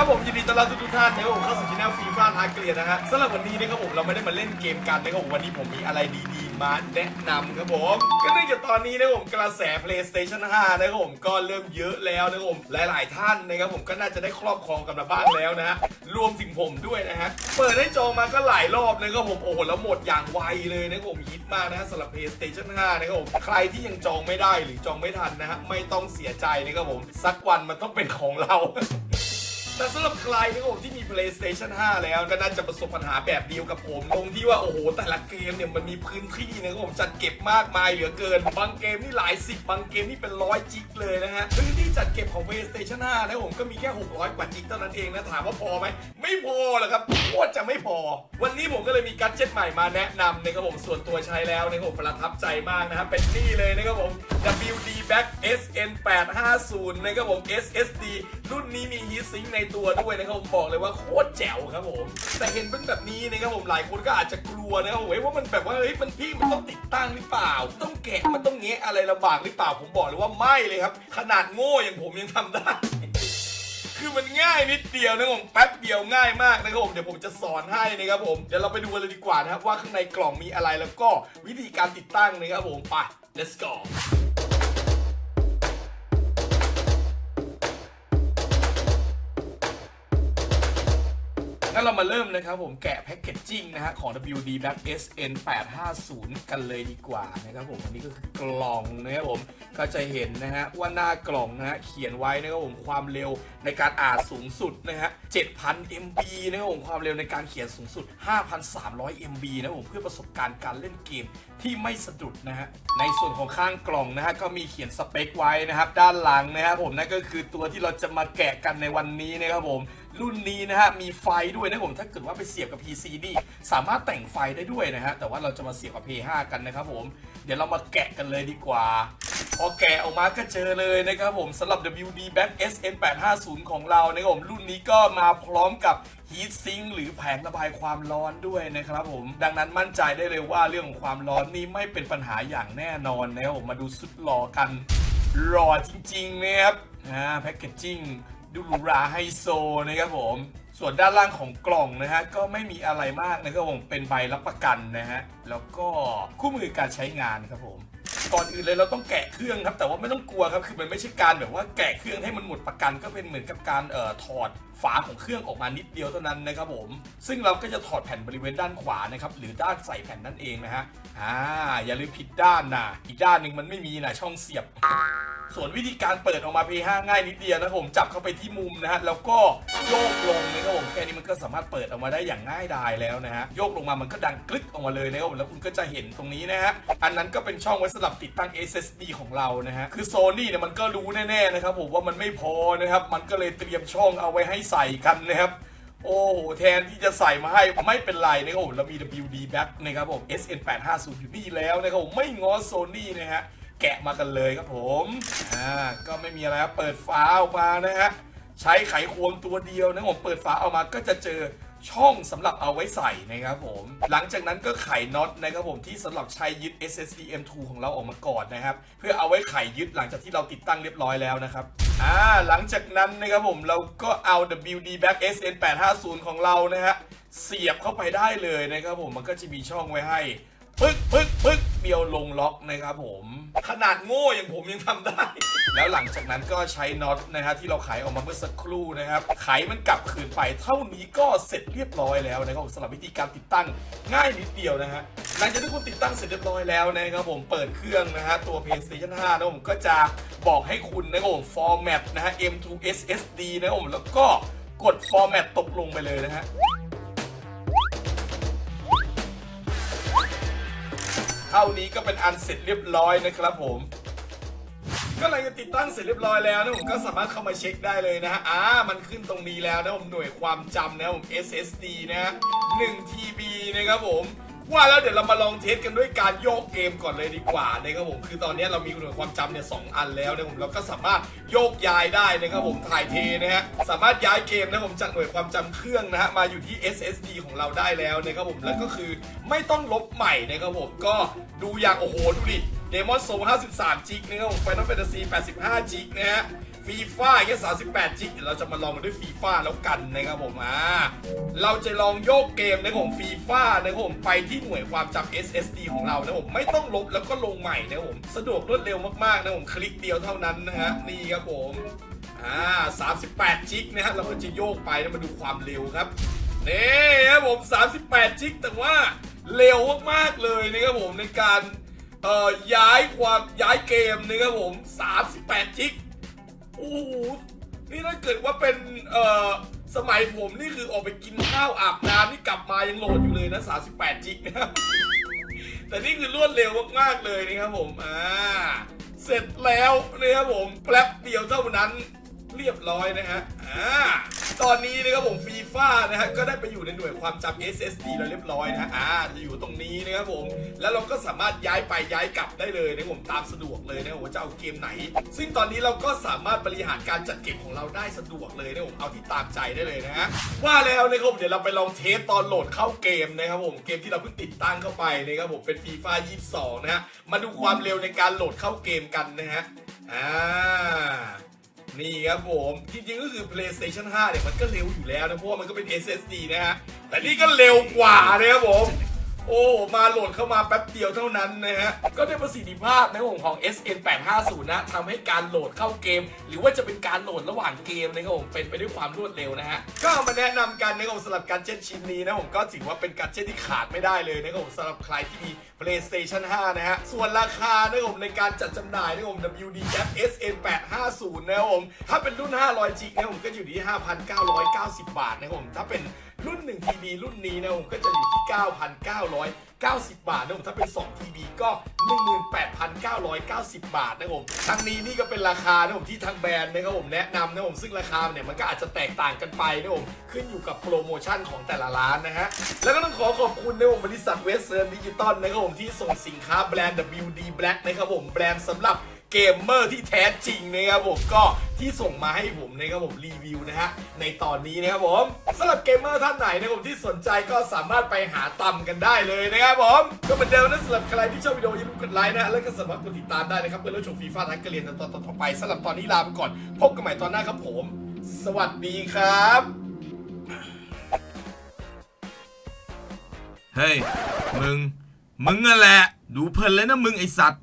ครับผมยินดีต้อนรับทุกๆท่านนะครับผมเข้าสู่ช anel ฟีฟ่าทาเกลียนะฮะสำหรับวันนี้นะครับผมเราไม่ได้มาเล่นเกมกันนะครับผมวันนี้ผมมีอะไรดีๆ มาแนะนำครับผมก็เนื่องจากตอนนี้นะครับผมกระแส PlayStation 5นะครับผมก็เริ่มเยอะแล้วนะครับผมหลาย ๆ ท่านนะครับผมก็น่าจะได้ครอบครองกันมาบ้างแล้วนะฮะรวมถึงผมด้วยนะฮะเปิดให้จองมาก็หลายรอบนะครับผมโอ้โหแล้วหมดอย่างไวเลยนะครับผมฮิตมากนะฮะสำหรับ PlayStation 5นะครับผมใครที่ยังจองไม่ได้หรือจองไม่ทันนะฮะไม่ต้องเสียใจนะครับผมสักวันมันต้องเป็นของเรา แต่สำหรับใครนะครับผมที่มี PlayStation 5 แล้วก็น่าจะประสบปัญหาแบบเดียวกับผม ตรงที่ว่า โอ้โห แต่ละเกมเนี่ยมันมีพื้นที่นะครับผมจัดเก็บมากมายเหลือเกิน บางเกมนี่หลายสิบบางเกมนี่เป็นร้อยจิกเลยนะฮะ พื้นที่จัดเก็บของ PlayStation 5นะครับผมก็มีแค่ 600 กว่าจิกเท่านั้นเองนะ ถามว่าพอไหม ไม่พอหรอกครับโคตรจะไม่พอ วันนี้ผมก็เลยมีกัดเจ็ตใหม่มาแนะนำนะครับผมส่วนตัวใช้แล้วนะครับผมประทับใจมากนะครับเป็นนี่เลยนะครับผม WD Back SN 850นะครับผม SSD รุ่นนี้มี Heat Sink ในตัวด้วยนะครับผมบอกเลยว่าโคตรแจ๋วครับผม แต่เห็นเป็นแบบนี้นะครับผมหลายคนก็อาจจะกลัวนะครับผมว่ามันแบบว่าเฮ้ยมันพี่มันต้องติดตั้งหรือเปล่า ต้องแกะมันต้องเงะอะไรลำบากหรือเปล่าผมบอกเลยว่าไม่เลยครับ ขนาดโง่อย่างผมยังทำได้คือมันง่ายนิดเดียวนะครับผมแป๊บเดียวง่ายมากนะครับผมเดี๋ยวผมจะสอนให้นะครับผมเดี๋ยวเราไปดูกันเลยดีกว่านะครับว่าข้างในกล่องมีอะไรแล้วก็วิธีการติดตั้งนะครับผมไป let's go งั้นเรามาเริ่มนะครับผมแกะแพ็กเกจจิ้งนะฮะของ WD Black SN 850กันเลยดีกว่านะครับผมอันนี้ก็คือกล่องนะครับผมก็จะเห็นนะฮะว่าหน้ากล่องนะฮะเขียนไว้นะครับผมความเร็วในการอ่านสูงสุดนะฮะ7,000 MB นะครับผมความเร็วในการเขียนสูงสุด 5,300 MB นะครับผมเพื่อประสบการณ์การเล่นเกมที่ไม่สะดุดนะฮะในส่วนของข้างกล่องนะฮะก็มีเขียนสเปคไว้นะครับด้านหลังนะครับผมนั่นก็คือตัวที่เราจะมาแกะกันในวันนี้นะครับผมรุ่นนี้นะฮะมีไฟด้วยนะผมถ้าเกิดว่าไปเสียบกับ PC นี่สามารถแต่งไฟได้ด้วยนะฮะแต่ว่าเราจะมาเสียบกับ P5 กันนะครับผมเดี๋ยวเรามาแกะกันเลยดีกว่าพอแกะออกมาก็เจอเลยนะครับผมสำหรับ WD Back SN 850ของเรานะครับผมรุ่นนี้ก็มาพร้อมกับ Heat Sink หรือแผงระบายความร้อนด้วยนะครับผม ดังนั้นมั่นใจได้เลยว่าเรื่องของความร้อนนี่ไม่เป็นปัญหาอย่างแน่นอนนะครับผมมาดูสุดหล่อกันหล่อจริงๆนะครับแพ็กเกจจิ้ง ดูหรูหราไฮโซนะครับผม ส่วนด้านล่างของกล่องนะฮะก็ไม่มีอะไรมากนะครับผมเป็นใบรับประกันนะฮะแล้วก็คู่มือการใช้งานครับผม ก่อนอื่นเลยเราต้องแกะเครื่องครับ แต่ว่าไม่ต้องกลัวครับคือมันไม่ใช่การแบบว่าแกะเครื่องให้มันหมดประกันก็เป็นเหมือนกับการเอ่อถอดฝาของเครื่องออกมานิดเดียวเท่านั้นนะครับผม ซึ่งเราก็จะถอดแผ่นบริเวณด้านขวานะครับหรือด้านใส่แผ่นนั่นเองนะฮะอ่าอย่าลืมผิดด้านนะอีกด้านหนึ่งมันไม่มีนะช่องเสียบ ส่วนวิธีการเปิดออกมา P5 ง่ายนิดเดียวนะครับผมจับเข้าไปที่มุมนะฮะแล้วก็โยกลงนะครับผมแค่นี้มันก็สามารถเปิดออกมาได้อย่างง่ายดายแล้วนะฮะโยกลงมามันก็ดังกลึกออกมาเลยนะครับผมแล้วคุณก็จะเห็นตรงนี้นะฮะอันนั้นก็เป็นช่องไว้สำหรับติดตั้ง SSD ของเรานะฮะ คือโซนี่เนี่ยมันก็รู้แน่ๆนะครับผมว่ามันไม่พอนะครับ มันก็เลยเตรียมช่องเอาไว้ให้ใส่กันนะครับ โอ้โห แทนที่จะใส่มาให้ไม่เป็นไรนะครับผมเรามี WD Back นะครับผม SN 850 อยู่นี่แล้วนะครับผมไม่ง้อโซนี่นะฮะ แกะมากันเลยครับผม อ่า ก็ไม่มีอะไรครับเปิดฝาออกมานะฮะ ใช้ไขควงตัวเดียวนะผมเปิดฝาออกมาก็จะเจอ ช่องสำหรับเอาไว้ใส่นะครับผม หลังจากนั้นก็ไขน็อตนะครับผมที่สำหรับใช้ยึด SSD M2 ของเราออกมาก่อนนะครับ เพื่อเอาไว้ไขยึดหลังจากที่เราติดตั้งเรียบร้อยแล้วนะครับอ่าหลังจากนั้นนะครับผมเราก็เอา WD Back SN 850 ของเรานะฮะเสียบเข้าไปได้เลยนะครับผมมันก็จะมีช่องไว้ให้ ปึ๊กปึ๊กปึ๊กเดียวลงล็อกนะครับผม ขนาดโง่อย่างผมยังทำได้ แล้วหลังจากนั้นก็ใช้น็อตนะฮะที่เราไขออกมาเมื่อสักครู่นะครับไขมันกลับคืนไปเท่านี้ก็เสร็จเรียบร้อยแล้วนะครับผมสำหรับวิธีการติดตั้งง่ายนิดเดียวนะฮะหลังจากที่คุณติดตั้งเสร็จเรียบร้อยแล้วนะครับผมเปิดเครื่องนะฮะตัว PlayStation 5นะผมก็จะบอกให้คุณนะครับผม format นะฮะ M2 SSD นะครับผมแล้วก็กด format ตกลงไปเลยนะฮะ ท่านี้ก็เป็นอันเสร็จเรียบร้อยนะครับผมก็เลยจากติดตั้งเสร็จเรียบร้อยแล้วนะผมก็สามารถเข้ามาเช็คได้เลยนะฮะอ่ามันขึ้นตรงนี้แล้วนะผมหน่วยความจำนะผม SSD นะฮะ1 TB นะครับผม ว่าแล้วเดี๋ยวเรามาลองเทสกันด้วยการโยกเกมก่อนเลยดีกว่านะครับผมคือตอนนี้เรามีหน่วยความจำเนี่ยสองอันแล้วนะผมเราก็สามารถโยกย้ายได้นะครับผมถ่ายเทนะฮะสามารถย้ายเกมนะผมจากหน่วยความจำเครื่องนะฮะมาอยู่ที่ SSD ของเราได้แล้วนะครับผมแล้วก็คือไม่ต้องลบใหม่นะครับผมก็ดูอย่างโอ้โหดูดิ Demon Soul 53จิกนะครับผม Final Fantasy 85จิกนะฮะ ฟีฟ่าแค่38จิกเดี๋ยวเราจะมาลองกันด้วยฟีฟ่าแล้วกันนะครับผมอ่าเราจะลองโยกเกมนะครับผมฟีฟ่านะครับผมไปที่หน่วยความจำ SSD ของเรานะครับผมไม่ต้องลบแล้วก็ลงใหม่นะครับผมสะดวกรวดเร็วมากๆนะครับผมคลิกเดียวเท่านั้นนะฮะนี่ครับผมอ่า38จิกนะฮะเราก็จะโยกไปแล้วมาดูความเร็วครับนี่ครับผม38จิกแต่ว่าเร็วมากๆเลยนะครับผมในการเอ่อย้ายความย้ายเกมนะครับผม 38 จิก โอ้โหนี่ถ้าเกิดว่าเป็นเอ่อสมัยผมนี่คือออกไปกินข้าวอาบน้ำนี่กลับมายังโหลดอยู่เลยนะ 38จิกนะแต่นี่คือรวดเร็วมากๆเลยนะครับผมอ่าเสร็จแล้วนะครับผมแป๊บเดียวเท่านั้นเรียบร้อยนะฮะอ่า ตอนนี้นะครับผมฟีฟ่านะฮะก็ได้ไปอยู่ในหน่วยความจำ SSD แล้วเรียบร้อยนะอ่าจะอยู่ตรงนี้นะครับผม แล้วเราก็สามารถย้ายไปย้ายกลับได้เลยนะผมตามสะดวกเลยนะครับว่าจะเอาเกมไหน ซึ่งตอนนี้เราก็สามารถบริหารการจัดเก็บของเราได้สะดวกเลยนะผมเอาที่ตามใจได้เลยนะฮะว่าแล้วนะครับผมเดี๋ยวเราไปลองเทสตอนโหลดเข้าเกมนะครับผมเกมที่เราเพิ่งติดตั้งเข้าไปนะครับผมเป็นฟีฟ่า22นะฮะมาดูความเร็วในการโหลดเข้าเกมกันนะฮะอ่า นี่ครับผมจริงๆก็คือ PlayStation 5 เนี่ย มันก็เร็วอยู่แล้วนะเพราะว่ามันก็เป็น SSD นะฮะแต่นี่ก็เร็วกว่านะครับผม โอ้มาโหลดเข้ามาแป๊บเดียวเท่านั้นนะฮะ ก็ได้ประสิทธิภาพในะครับผมของ SN 850นะทำให้การโหลดเข้าเกม หรือว่าจะเป็นการโหลดระหว่างเกมนะครับผมเป็นไปด้วยความรวดเร็วนะฮะ ก็มาแนะนำกันนะครับผมสำหรับการเจ็ตชิ้นนี้นะผมก็ถือว่าเป็นการเจ็ตที่ขาดไม่ได้เลยนะครับผมสำหรับใครที่มี PlayStation 5 นะฮะ ส่วนราคานะครับผมในการจัดจำหน่ายนะครับผม WD SN 850นะครับผมถ้าเป็นรุ่น 500 g นะครับผมก็อยู่ที่ 5,990 บาทนะครับผมถ้าเป็น รุ่น1 TB รุ่นนี้นะผมก็จะอยู่ที่ 9,990 บาทนะครับผมถ้าเป็น2 TB ก็ 18,990 บาทนะครับผมทั้งนี้นี่ก็เป็นราคานะผมที่ทางแบรนด์นะครับผมแนะนำนะผมซึ่งราคาเนี่ยมันก็อาจจะแตกต่างกันไปนะผมขึ้นอยู่กับโปรโมชั่นของแต่ละร้านนะฮะแล้วก็ต้องขอขอบคุณนะครับผมบริษัทเวสเซิร์นดิจิตอลนะครับผมที่ส่งสินค้าแบรนด์ WD Black นะครับผมแบรนด์สำหรับ เกมเมอร์ที่แท้จริงนะครับผมก็ที่ส่งมาให้ผมนะครับผมรีวิวนะฮะในตอนนี้นะครับผมสำหรับเกมเมอร์ท่านไหนนะครับผมที่สนใจก็สามารถไปหาตำกันได้เลยนะครับผมก็เหมือนเดิมนะสำหรับใครที่ชอบวิดีโออย่าลืมกดไลค์นะแล้วก็สามารถกดติดตามได้นะครับเพื่อรับชมฟีฟ่าทักกเรียนในตอนต่อไปสำหรับตอนนี้ลาไปก่อน พบกันใหม่ตอนหน้าครับผม สวัสดีครับเฮ้ยมึงมึงนั่นแหละ ดูเพลินเลยนะมึงไอสัตว์